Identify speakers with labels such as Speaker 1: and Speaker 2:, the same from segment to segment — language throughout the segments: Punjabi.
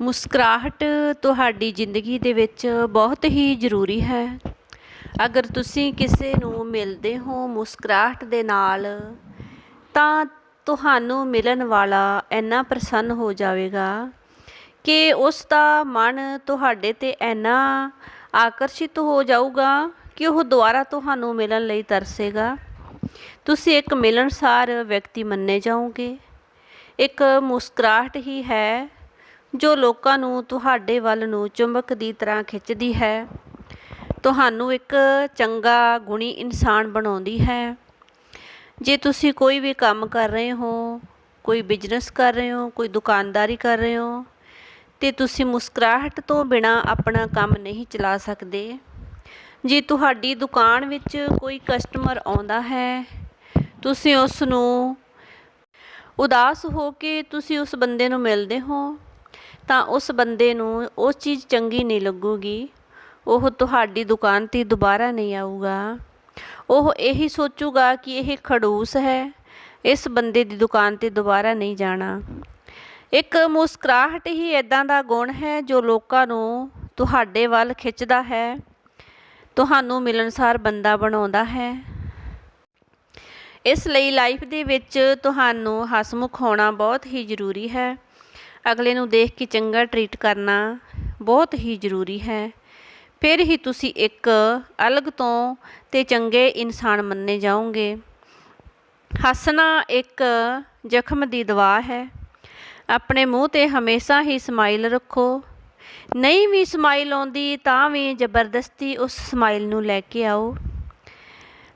Speaker 1: ਮੁਸਕਰਾਹਟ ਤੁਹਾਡੀ ਜ਼ਿੰਦਗੀ ਦੇ ਵਿੱਚ ਬਹੁਤ ਹੀ ਜ਼ਰੂਰੀ ਹੈ। ਅਗਰ ਤੁਸੀਂ ਕਿਸੇ ਨੂੰ ਮਿਲਦੇ ਹੋ ਮੁਸਕਰਾਹਟ ਦੇ ਨਾਲ, ਤਾਂ ਤੁਹਾਨੂੰ ਮਿਲਣ ਵਾਲਾ ਇੰਨਾ ਪ੍ਰਸੰਨ ਹੋ ਜਾਵੇਗਾ ਕਿ ਉਸ ਦਾ ਮਨ ਤੁਹਾਡੇ ਤੇ ਇੰਨਾ ਆਕਰਸ਼ਿਤ ਹੋ ਜਾਊਗਾ ਕਿ ਉਹ ਦੁਬਾਰਾ ਤੁਹਾਨੂੰ ਮਿਲਣ ਲਈ ਤਰਸੇਗਾ। ਤੁਸੀਂ ਇੱਕ ਮਿਲਣਸਾਰ ਵਿਅਕਤੀ ਮੰਨੇ ਜਾਓਗੇ। ਇੱਕ ਮੁਸਕਰਾਹਟ ਹੀ ਹੈ ਜੋ ਲੋਕਾਂ ਨੂੰ ਤੁਹਾਡੇ ਵੱਲ ਨੂੰ ਚੁੰਬਕ ਦੀ ਤਰ੍ਹਾਂ ਖਿੱਚਦੀ ਹੈ, ਤੁਹਾਨੂੰ ਇੱਕ ਚੰਗਾ, ਗੁਣੀ ਇਨਸਾਨ ਬਣਾਉਂਦੀ ਹੈ। ਜੇ ਤੁਸੀਂ ਕੋਈ ਵੀ ਕੰਮ ਕਰ ਰਹੇ ਹੋ, ਕੋਈ ਬਿਜ਼ਨਸ ਕਰ ਰਹੇ ਹੋ, ਕੋਈ ਦੁਕਾਨਦਾਰੀ ਕਰ ਰਹੇ ਹੋ, ਤੇ ਤੁਸੀਂ ਮੁਸਕਰਾਹਟ ਤੋਂ ਬਿਨਾ ਆਪਣਾ ਕੰਮ ਨਹੀਂ ਚਲਾ ਸਕਦੇ। ਜੇ ਤੁਹਾਡੀ ਦੁਕਾਨ ਵਿੱਚ ਕੋਈ ਕਸਟਮਰ ਆਉਂਦਾ ਹੈ, ਤੁਸੀਂ ਉਸ ਨੂੰ ਉਦਾਸ ਹੋ ਕੇ ਤੁਸੀਂ ਉਸ ਬੰਦੇ ਨੂੰ ਮਿਲਦੇ ਹੋ। ਤਾਂ ਉਸ ਬੰਦੇ ਨੂੰ ਉਹ ਚੀਜ਼ ਚੰਗੀ ਨਹੀਂ ਲੱਗੂਗੀ। ਉਹ ਤੁਹਾਡੀ ਦੁਕਾਨ ਤੇ ਦੁਬਾਰਾ ਨਹੀਂ ਆਊਗਾ। ਉਹ ਇਹੀ ਸੋਚੂਗਾ ਕਿ ਇਹ ਖੜੂਸ ਹੈ। ਇਸ ਬੰਦੇ ਦੀ ਦੁਕਾਨ ਤੇ ਦੁਬਾਰਾ ਨਹੀਂ ਜਾਣਾ। ਇੱਕ ਮੁਸਕਰਾਹਟ ਹੀ ਇਦਾਂ ਦਾ ਗੁਣ ਹੈ ਜੋ ਲੋਕਾਂ ਨੂੰ ਤੁਹਾਡੇ ਵੱਲ ਖਿੱਚਦਾ ਹੈ। ਤੁਹਾਨੂੰ ਮਿਲਣਸਾਰ ਬੰਦਾ ਬਣਾਉਂਦਾ ਹੈ। ਇਸ ਲਈ ਲਾਈਫ ਦੇ ਵਿੱਚ ਤੁਹਾਨੂੰ ਹਸਮੁਖ ਹੋਣਾ ਬਹੁਤ ਹੀ ਜ਼ਰੂਰੀ ਹੈ। ਅਗਲੇ ਨੂੰ ਦੇਖ ਕੇ ਚੰਗਾ ਟਰੀਟ ਕਰਨਾ ਬਹੁਤ ਹੀ ਜ਼ਰੂਰੀ ਹੈ। ਫਿਰ ਹੀ ਤੁਸੀਂ ਇੱਕ ਅਲੱਗ ਤੋਂ ਤੇ ਚੰਗੇ ਇਨਸਾਨ ਮੰਨੇ ਜਾਓਗੇ। ਹੱਸਣਾ ਇੱਕ ਜ਼ਖਮ ਦੀ ਦਵਾ ਹੈ। ਆਪਣੇ ਮੂੰਹ ਤੇ ਹਮੇਸ਼ਾ ਹੀ ਸਮਾਈਲ ਰੱਖੋ। ਨਹੀਂ ਵੀ ਸਮਾਈਲ ਆਉਂਦੀ ਤਾਂ ਵੀ ਜ਼ਬਰਦਸਤੀ ਉਸ ਸਮਾਈਲ ਨੂੰ ਲੈ ਕੇ ਆਓ।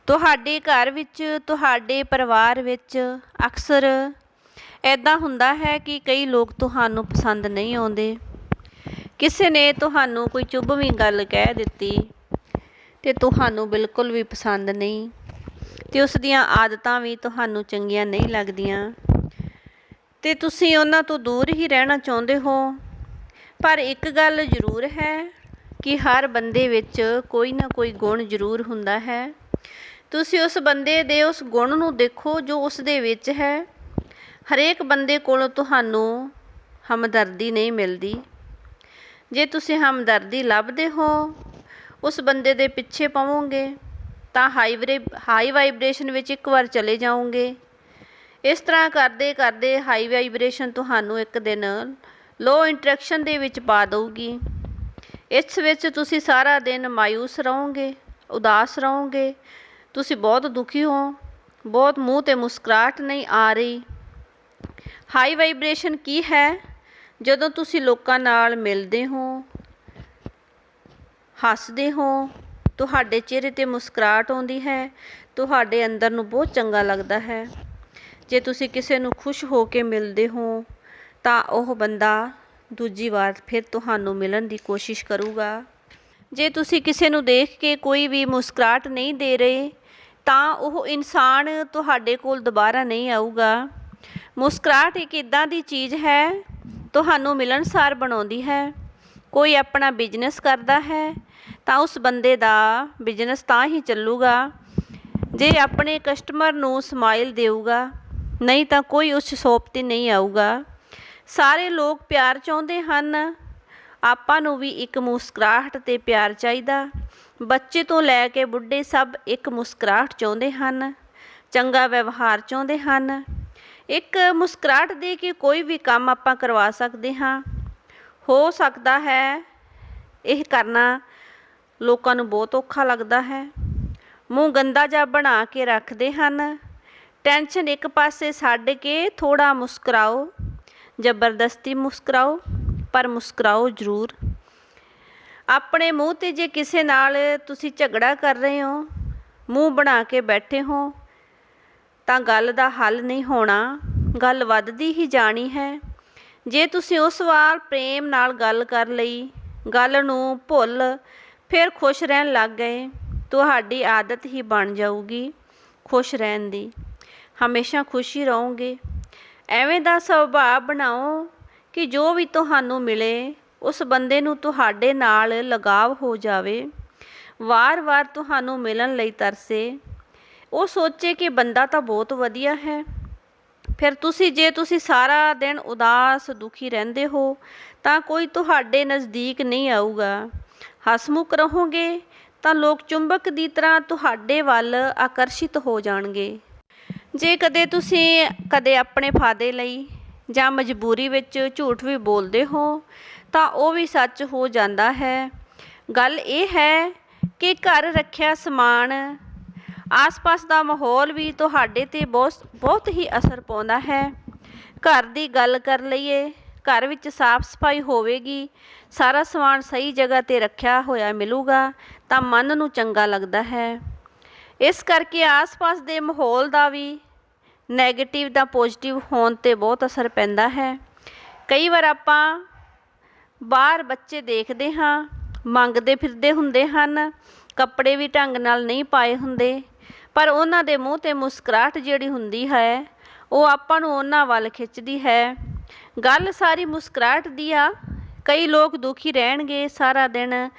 Speaker 1: ਤੁਹਾਡੇ ਘਰ ਵਿੱਚ, ਤੁਹਾਡੇ ਪਰਿਵਾਰ ਵਿੱਚ ਅਕਸਰ ਐਦਾਂ ਹੁੰਦਾ ਹੈ ਕਿ ਕਈ ਲੋਕ ਤੁਹਾਨੂੰ ਪਸੰਦ ਨਹੀਂ ਆਉਂਦੇ। ਕਿਸੇ ਨੇ ਤੁਹਾਨੂੰ ਕੋਈ ਚੁੱਭਵੀਂ ਗੱਲ ਕਹਿ ਦਿੱਤੀ ਤੇ ਤੁਹਾਨੂੰ ਬਿਲਕੁਲ ਵੀ ਪਸੰਦ ਨਹੀਂ ਤੇ ਉਸ ਦੀਆਂ ਆਦਤਾਂ ਵੀ ਤੁਹਾਨੂੰ ਚੰਗੀਆਂ ਨਹੀਂ ਲੱਗਦੀਆਂ। ਤੇ ਤੁਸੀਂ ਉਹਨਾਂ ਤੋਂ ਦੂਰ ਹੀ ਰਹਿਣਾ ਚਾਹੁੰਦੇ ਹੋ। ਪਰ ਇੱਕ ਗੱਲ ਜ਼ਰੂਰ ਹੈ ਕਿ ਹਰ ਬੰਦੇ ਵਿੱਚ ਕੋਈ ਨਾ ਕੋਈ ਗੁਣ ਜ਼ਰੂਰ ਹੁੰਦਾ ਹੈ। ਤੁਸੀਂ ਉਸ ਬੰਦੇ ਦੇ ਉਸ ਗੁਣ ਨੂੰ ਦੇਖੋ ਜੋ ਉਸ ਦੇ ਵਿੱਚ ਹੈ। ਹਰੇਕ ਬੰਦੇ ਕੋਲੋਂ ਤੁਹਾਨੂੰ ਹਮਦਰਦੀ ਨਹੀਂ ਮਿਲਦੀ। ਜੇ ਤੁਸੀਂ ਹਮਦਰਦੀ ਲੱਭਦੇ ਹੋ, ਉਸ ਬੰਦੇ ਦੇ ਪਿੱਛੇ ਪਵੋਗੇ, ਤਾਂ ਹਾਈ ਹਾਈ ਵਾਈਬ੍ਰੇਸ਼ਨ ਵਿੱਚ ਇੱਕ ਵਾਰ ਚਲੇ ਜਾਓਗੇ। ਇਸ ਤਰ੍ਹਾਂ ਕਰਦੇ ਕਰਦੇ ਹਾਈ ਵਾਈਬ੍ਰੇਸ਼ਨ ਤੁਹਾਨੂੰ ਇੱਕ ਦਿਨ ਲੋ ਇੰਟਰੈਕਸ਼ਨ ਦੇ ਵਿੱਚ ਪਾ ਦਊਗੀ। ਇਸ ਵਿੱਚ ਤੁਸੀਂ ਸਾਰਾ ਦਿਨ ਮਾਇੂਸ ਰਹੋਗੇ, ਉਦਾਸ ਰਹੋਗੇ, ਤੁਸੀਂ ਬਹੁਤ ਦੁਖੀ ਹੋ, ਬਹੁਤ ਮੂੰਹ ਤੇ ਮੁਸਕਰਾਹਟ ਨਹੀਂ ਆ ਰਹੀ। ਹਾਈ ਵਾਈਬ੍ਰੇਸ਼ਨ ਕੀ ਹੈ? ਜਦੋਂ ਤੁਸੀਂ ਲੋਕਾਂ ਨਾਲ ਮਿਲਦੇ ਹੋ, ਹੱਸਦੇ ਹੋ, ਤੁਹਾਡੇ ਚਿਹਰੇ ਤੇ ਮੁਸਕਰਾਹਟ ਆਉਂਦੀ ਹੈ, ਤੁਹਾਡੇ ਅੰਦਰ ਨੂੰ ਬਹੁਤ ਚੰਗਾ ਲੱਗਦਾ ਹੈ। ਜੇ ਤੁਸੀਂ ਕਿਸੇ ਨੂੰ ਖੁਸ਼ ਹੋ ਕੇ ਮਿਲਦੇ ਹੋ, ਤਾਂ ਉਹ ਬੰਦਾ ਦੂਜੀ ਵਾਰ ਫਿਰ ਤੁਹਾਨੂੰ ਮਿਲਣ ਦੀ ਕੋਸ਼ਿਸ਼ ਕਰੂਗਾ। ਜੇ ਤੁਸੀਂ ਕਿਸੇ ਨੂੰ ਦੇਖ ਕੇ ਕੋਈ ਵੀ ਮੁਸਕਰਾਹਟ ਨਹੀਂ ਦੇ ਰਹੇ, ਤਾਂ ਉਹ ਇਨਸਾਨ ਤੁਹਾਡੇ ਕੋਲ ਦੁਬਾਰਾ ਨਹੀਂ ਆਊਗਾ। ਮੁਸਕਰਾਹਟ ਇੱਕ ਇਦਾਂ ਦੀ ਚੀਜ਼ ਹੈ, ਤੁਹਾਨੂੰ ਮਿਲਣਸਾਰ ਬਣਾਉਂਦੀ ਹੈ। ਕੋਈ ਆਪਣਾ ਬਿਜ਼ਨਸ ਕਰਦਾ ਹੈ, ਤਾਂ ਉਸ ਬੰਦੇ ਦਾ ਬਿਜ਼ਨਸ ਤਾਂ ਹੀ ਚੱਲੂਗਾ। ਜੇ ਆਪਣੇ ਕਸਟਮਰ ਨੂੰ ਸਮਾਈਲ ਦੇਊਗਾ, ਨਹੀਂ ਤਾਂ ਕੋਈ ਉਸ ਸ਼ੋਪ ਤੇ ਨਹੀਂ ਆਊਗਾ। ਸਾਰੇ ਲੋਕ ਪਿਆਰ ਚਾਹੁੰਦੇ ਹਨ, ਆਪਾਂ ਨੂੰ ਵੀ ਇੱਕ ਮੁਸਕਰਾਹਟ ਤੇ ਪਿਆਰ ਚਾਹੀਦਾ। ਬੱਚੇ ਤੋਂ ਲੈ ਕੇ ਬੁੱਢੇ ਸਭ ਇੱਕ ਮੁਸਕਰਾਹਟ ਚਾਹੁੰਦੇ ਹਨ, ਚੰਗਾ ਵਿਵਹਾਰ ਚਾਹੁੰਦੇ ਹਨ। ਇੱਕ ਮੁਸਕਰਾਹਟ ਦੇ ਕੇ ਕੋਈ ਵੀ ਕੰਮ ਆਪਾਂ ਕਰਵਾ ਸਕਦੇ ਹਾਂ। ਹੋ ਸਕਦਾ ਹੈ ਇਹ ਕਰਨਾ ਲੋਕਾਂ ਨੂੰ ਬਹੁਤ ਔਖਾ ਲੱਗਦਾ ਹੈ। ਮੂੰਹ ਗੰਦਾ ਜਿਹਾ ਬਣਾ ਕੇ ਰੱਖਦੇ ਹਨ। ਟੈਨਸ਼ਨ ਇੱਕ ਪਾਸੇ ਛੱਡ ਕੇ ਥੋੜਾ ਮੁਸਕਰਾਓ, ਜ਼ਬਰਦਸਤੀ ਮੁਸਕਰਾਓ, ਪਰ ਮੁਸਕਰਾਓ ਜ਼ਰੂਰ। ਆਪਣੇ ਮੂੰਹ ਤੇ ਜੇ ਕਿਸੇ ਨਾਲ ਤੁਸੀਂ ਝਗੜਾ ਕਰ ਰਹੇ ਹੋ, ਮੂੰਹ ਬਣਾ ਕੇ ਬੈਠੇ ਹੋ ਤਾਂ ਗੱਲ ਦਾ ਹੱਲ ਨਹੀਂ ਹੋਣਾ, ਗੱਲ ਵੱਧਦੀ ਹੀ ਜਾਣੀ ਹੈ। ਜੇ ਤੁਸੀਂ ਉਸ ਵਾਰ ਪ੍ਰੇਮ ਨਾਲ ਗੱਲ ਕਰ ਲਈ, ਗੱਲ ਨੂੰ ਭੁੱਲ ਫਿਰ ਖੁਸ਼ ਰਹਿਣ ਲੱਗ ਗਏ, ਤੁਹਾਡੀ ਆਦਤ ਹੀ ਬਣ ਜਾਊਗੀ ਖੁਸ਼ ਰਹਿਣ ਦੀ। ਹਮੇਸ਼ਾ ਖੁਸ਼ੀ ਰਹੋਗੇ। ਐਵੇਂ ਦਾ ਸੁਭਾਅ ਬਣਾਓ ਕਿ ਜੋ ਵੀ ਤੁਹਾਨੂੰ ਮਿਲੇ, ਉਸ ਬੰਦੇ ਨੂੰ ਤੁਹਾਡੇ ਨਾਲ ਲਗਾਵ ਹੋ ਜਾਵੇ। ਵਾਰ-ਵਾਰ ਤੁਹਾਨੂੰ ਮਿਲਣ ਲਈ ਤਰਸੇ ਉਹ ਸੋਚੇ ਕਿ ਬੰਦਾ ਤਾਂ ਬਹੁਤ ਵਧੀਆ ਹੈ। ਫਿਰ ਤੁਸੀਂ, ਜੇ ਤੁਸੀਂ ਸਾਰਾ ਦਿਨ ਉਦਾਸ, ਦੁਖੀ ਰਹਿੰਦੇ ਹੋ, ਤਾਂ ਕੋਈ ਤੁਹਾਡੇ ਨਜ਼ਦੀਕ ਨਹੀਂ ਆਊਗਾ। ਹਸਮੁਖ ਰਹੋਗੇ ਤਾਂ ਲੋਕ ਚੁੰਬਕ ਦੀ ਤਰ੍ਹਾਂ ਤੁਹਾਡੇ ਵੱਲ ਆਕਰਸ਼ਿਤ ਹੋ ਜਾਣਗੇ। ਜੇ ਕਦੇ ਤੁਸੀਂ ਕਦੇ ਆਪਣੇ ਫਾਦੇ ਲਈ ਜਾਂ ਮਜਬੂਰੀ ਵਿੱਚ ਝੂਠ ਵੀ ਬੋਲਦੇ ਹੋ, ਤਾਂ ਉਹ ਵੀ ਸੱਚ ਹੋ ਜਾਂਦਾ ਹੈ। ਗੱਲ ਇਹ ਹੈ ਕਿ ਘਰ ਰੱਖਿਆ ਸਮਾਨ ਆਸ-ਪਾਸ ਦਾ ਮਾਹੌਲ ਵੀ ਤੁਹਾਡੇ ਤੇ ਬਹੁਤ ਬਹੁਤ ਹੀ ਅਸਰ ਪਾਉਂਦਾ ਹੈ। ਘਰ ਦੀ ਗੱਲ ਕਰ ਲਈਏ, ਘਰ ਵਿੱਚ ਸਾਫ਼ ਸਫ਼ਾਈ ਹੋਵੇਗੀ, ਸਾਰਾ ਸਮਾਨ ਸਹੀ ਜਗ੍ਹਾ ਤੇ ਰੱਖਿਆ ਹੋਇਆ ਮਿਲੂਗਾ, ਤਾਂ ਮਨ ਨੂੰ ਚੰਗਾ ਲੱਗਦਾ ਹੈ। ਇਸ ਕਰਕੇ ਆਸ-ਪਾਸ ਦੇ ਮਾਹੌਲ ਦਾ ਵੀ ਨੈਗੇਟਿਵ ਦਾ ਪੋਜ਼ਿਟਿਵ ਹੋਣ ਤੇ ਬਹੁਤ ਅਸਰ ਪੈਂਦਾ ਹੈ। ਕਈ ਵਾਰ ਆਪਾਂ ਬਾਹਰ ਬੱਚੇ ਦੇਖਦੇ ਹਾਂ, ਮੰਗਦੇ ਫਿਰਦੇ ਹੁੰਦੇ ਹਨ, ਕੱਪੜੇ ਵੀ ਢੰਗ ਨਾਲ ਨਹੀਂ ਪਾਏ ਹੁੰਦੇ ਪਰ ਉਹਨਾਂ ਦੇ ਮੂੰਹ ਤੇ ਮੁਸਕਰਾਹਟ ਜਿਹੜੀ ਹੁੰਦੀ ਹੈ, ਉਹ ਆਪਾਂ ਨੂੰ ਉਹਨਾਂ ਵੱਲ ਖਿੱਚਦੀ ਹੈ। ਗੱਲ ਸਾਰੀ ਮੁਸਕਰਾਹਟ ਦੀ ਆ। ਕਈ ਲੋਕ ਦੁਖੀ ਰਹਿਣਗੇ ਸਾਰਾ ਦਿਨ।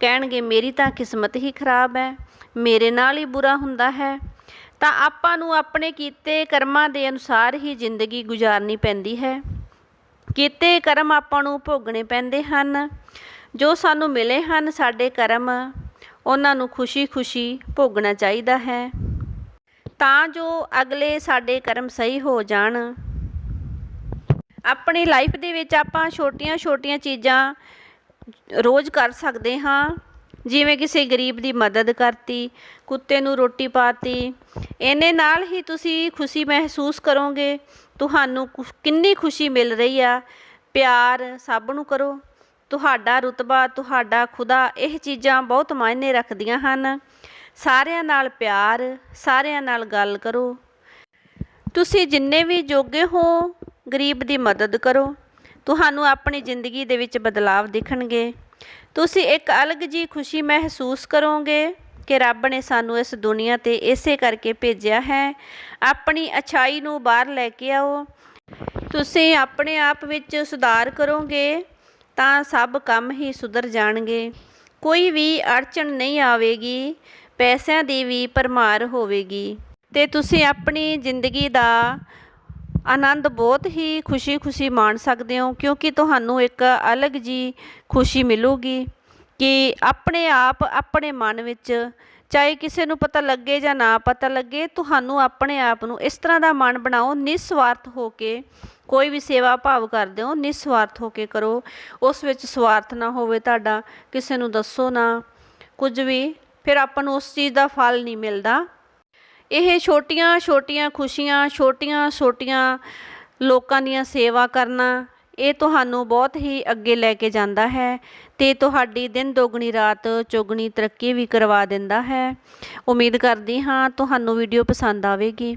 Speaker 1: ਕਹਿਣਗੇ, ਮੇਰੀ ਤਾਂ ਕਿਸਮਤ ਹੀ ਖਰਾਬ ਹੈ। ਮੇਰੇ ਨਾਲ ਹੀ ਬੁਰਾ ਹੁੰਦਾ ਹੈ। ਤਾਂ ਆਪਾਂ ਨੂੰ ਆਪਣੇ ਕੀਤੇ ਕਰਮਾਂ ਦੇ ਅਨੁਸਾਰ ਹੀ ਜ਼ਿੰਦਗੀ ਗੁਜ਼ਾਰਨੀ ਪੈਂਦੀ ਹੈ। ਕੀਤੇ ਕਰਮ ਆਪਾਂ ਨੂੰ ਭੋਗਣੇ ਪੈਂਦੇ ਹਨ। ਜੋ ਸਾਨੂੰ ਮਿਲੇ ਹਨ, ਸਾਡੇ ਕਰਮ ਉਹਨਾਂ ਨੂੰ ਖੁਸ਼ੀ-ਖੁਸ਼ੀ ਭੋਗਣਾ ਚਾਹੀਦਾ ਹੈ। ਤਾਂ ਜੋ ਅਗਲੇ ਸਾਡੇ ਕਰਮ ਸਹੀ ਹੋ ਜਾਣ। ਆਪਣੀ ਲਾਈਫ ਦੇ ਵਿੱਚ ਆਪਾਂ ਛੋਟੀਆਂ-ਛੋਟੀਆਂ ਚੀਜ਼ਾਂ ਰੋਜ਼ ਕਰ ਸਕਦੇ ਹਾਂ। ਜਿਵੇਂ ਕਿਸੇ ਗਰੀਬ ਦੀ ਮਦਦ ਕਰਤੀ, ਕੁੱਤੇ ਨੂੰ ਰੋਟੀ ਪਾਤੀ। ਇਹਨੇ ਨਾਲ ਹੀ ਤੁਸੀਂ ਖੁਸ਼ੀ ਮਹਿਸੂਸ ਕਰੋਗੇ। ਤੁਹਾਨੂੰ ਕਿੰਨੀ ਖੁਸ਼ੀ ਮਿਲ ਰਹੀ ਆ। ਪਿਆਰ ਸਭ ਨੂੰ ਕਰੋ। ਤੁਹਾਡਾ ਰੁਤਬਾ, ਤੁਹਾਡਾ ਖੁਦਾ, ਇਹ ਚੀਜ਼ਾਂ ਬਹੁਤ ਮਾਇਨੇ ਰੱਖਦੀਆਂ ਹਨ। ਸਾਰਿਆਂ ਨਾਲ ਪਿਆਰ, ਸਾਰਿਆਂ ਨਾਲ ਗੱਲ ਕਰੋ। ਤੁਸੀਂ ਜਿੰਨੇ ਵੀ ਜੋਗੇ ਹੋ, ਗਰੀਬ ਦੀ ਮਦਦ ਕਰੋ। ਤੁਹਾਨੂੰ ਆਪਣੀ ਜ਼ਿੰਦਗੀ ਦੇ ਵਿੱਚ ਬਦਲਾਵ ਦਿਖਣਗੇ। ਤੁਸੀਂ ਇੱਕ ਅਲੱਗ ਜੀ ਖੁਸ਼ੀ ਮਹਿਸੂਸ ਕਰੋਗੇ ਕਿ ਰੱਬ ਨੇ ਸਾਨੂੰ ਇਸ ਦੁਨੀਆ ਤੇ ਇਸੇ ਕਰਕੇ ਭੇਜਿਆ ਹੈ। ਆਪਣੀ ਅਛਾਈ ਨੂੰ ਬਾਹਰ ਲੈ ਕੇ ਆਓ। ਤੁਸੀਂ ਆਪਣੇ ਆਪ ਵਿੱਚ ਸੁਧਾਰ ਕਰੋਗੇ। ਤਾਂ ਸਭ ਕੰਮ ਹੀ ਸੁਧਰ ਜਾਣਗੇ। ਕੋਈ ਵੀ ਅੜਚਣ ਨਹੀਂ ਆਵੇਗੀ, ਪੈਸਿਆਂ ਦੀ ਵੀ ਭਰਮਾਰ ਹੋਵੇਗੀ। ਤੇ ਤੁਸੀਂ ਆਪਣੀ ਜ਼ਿੰਦਗੀ ਦਾ ਆਨੰਦ ਬਹੁਤ ਹੀ ਖੁਸ਼ੀ-ਖੁਸ਼ੀ ਮਾਣ ਸਕਦੇ ਹੋ, ਕਿਉਂਕਿ ਤੁਹਾਨੂੰ ਇੱਕ ਅਲੱਗ ਜੀ ਖੁਸ਼ੀ ਮਿਲੂਗੀ ਕਿ ਆਪਣੇ ਆਪ, ਆਪਣੇ ਮਨ ਵਿੱਚ ਚਾਹੇ ਕਿਸੇ ਨੂੰ ਪਤਾ ਲੱਗੇ ਜਾਂ ਨਾ ਪਤਾ ਲੱਗੇ, ਤੁਹਾਨੂੰ ਆਪਣੇ ਆਪ ਨੂੰ ਇਸ ਤਰ੍ਹਾਂ ਦਾ ਮਨ ਬਣਾਓ, ਨਿਸਵਾਰਥ ਹੋ ਕੇ ਕੋਈ ਵੀ ਸੇਵਾ ਭਾਵ ਕਰਦੇ ਹੋ, ਨਿਸਵਾਰਥ ਹੋ ਕੇ ਕਰੋ। ਉਸ ਵਿੱਚ ਸਵਾਰਥ ਨਾ ਹੋਵੇ ਤੁਹਾਡਾ, ਕਿਸੇ ਨੂੰ ਦੱਸੋ ਨਾ। ਕੁਝ ਵੀ, ਫਿਰ ਆਪਾਂ ਨੂੰ ਉਸ ਚੀਜ਼ ਦਾ ਫਲ ਨਹੀਂ ਮਿਲਦਾ। ਇਹ ਛੋਟੀਆਂ ਛੋਟੀਆਂ ਖੁਸ਼ੀਆਂ ਛੋਟੀਆਂ ਛੋਟੀਆਂ ਲੋਕਾਂ ਦੀਆਂ ਸੇਵਾ ਕਰਨਾ ਇਹ ਤੁਹਾਨੂੰ ਬਹੁਤ ਹੀ ਅੱਗੇ ਲੈ ਕੇ ਜਾਂਦਾ ਹੈ ਤੇ ਤੁਹਾਡੀ ਦਿਨ ਦੋਗਣੀ ਰਾਤ ਚੌਗਣੀ ਤਰੱਕੀ ਵੀ ਕਰਵਾ ਦਿੰਦਾ ਹੈ। ਉਮੀਦ ਕਰਦੀ ਹਾਂ ਤੁਹਾਨੂੰ ਵੀਡੀਓ ਪਸੰਦ ਆਵੇਗੀ।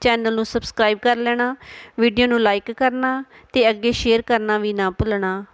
Speaker 1: ਚੈਨਲ ਨੂੰ ਸਬਸਕ੍ਰਾਈਬ ਕਰ ਲੈਣਾ, ਵੀਡੀਓ ਨੂੰ ਲਾਈਕ ਕਰਨਾ ਤੇ ਅੱਗੇ ਸ਼ੇਅਰ ਕਰਨਾ ਵੀ ਨਾ ਭੁੱਲਣਾ।